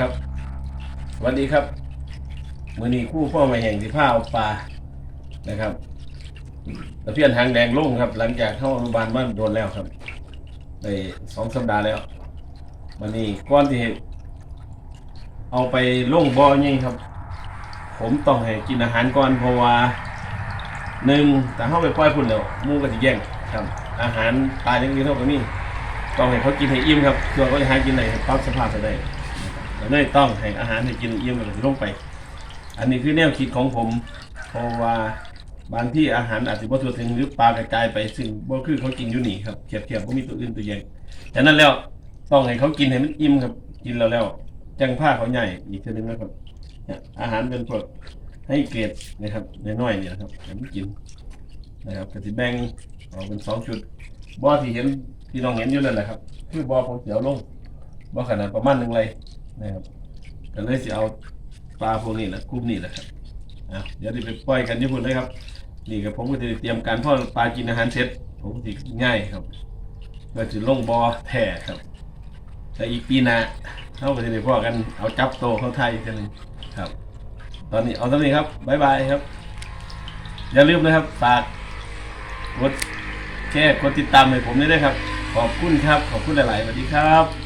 ครับสวัสดีครับมือนี้คู่พ่อมาแห่งที่ผ้าเอาปลานะครับตะเพียนหางแดงลุ่งครับ หลังจากเข้าโรงพยาบาลบ้านโดนแล้วครับในสองสัปดาห์แล้ววันนี้ก้อนที่เอาไปลงบ่อนี่ครับ ผมต้องให้กินอาหารก่อนเพราะว่าหนึ่งแต่เข้าไปปล่อยพุ่นแล้วมูก็จะแย่งครับ อาหารตายอย่างนี้เท่ากับนี่ต้องให้เขากินให้อิ่มครับส่วนก็จะหากินไหนปรับสภาพไปได้ แล้วนี่ต้องให้อาหารให้กินให้อิ่มแล้วก็สิลงไป อันนี้คือแนวคิดของผม เพราะว่าบางที่อาหารอาจจะบ่ทั่วถึงหรือปลากระจายไปซึ่งบ่คือเขากินอยู่นี่ครับเทียบเทียบบ่มีตัวอื่นตัวแย่งฉะนั้นแล้วต้องให้เขากินให้มันอิ่มครับกินแล้วแล้วจังผ้าเขาใหญ่อีกทีนึงนะครับอาหารเป็นพวกให้เกรดนะครับน้อยๆนี่นะครับให้มันกินนะครับก็สิแบ่งออกเป็นสองชุดบ่อที่เห็นที่น้องเห็นอยู่นั่นแหละครับ คือบ่อผมเสียวลงบ่อขนาดประมาณหนึ่งไร นะครับก็เลยสิเอาปลาพวกนี้แหละกลุ่มนี้แหละครับอะเดี๋ยวจะไปปล่อยกันญี่ปุ่นเลยครับ นี่กับผมก็จะเตรียมการพ่อปลากินอาหารเสร็จผมก็จะง่ายครับก็จะลงบอแผ่ครับแต่อีกปีหน้าเขาก็จะได้พ่อกันเอาจับโตเข้าไทยกทีหนึงครับ ตอนนี้เอาตอนนี้ครับบ๊ายบายครับ อย่าลืมนะครับฝากกดแชร์กดติดตามให้ผมด้วยนะครับ ขอบคุณครับ ขอบคุณหลาย ๆ สวัสดีครับ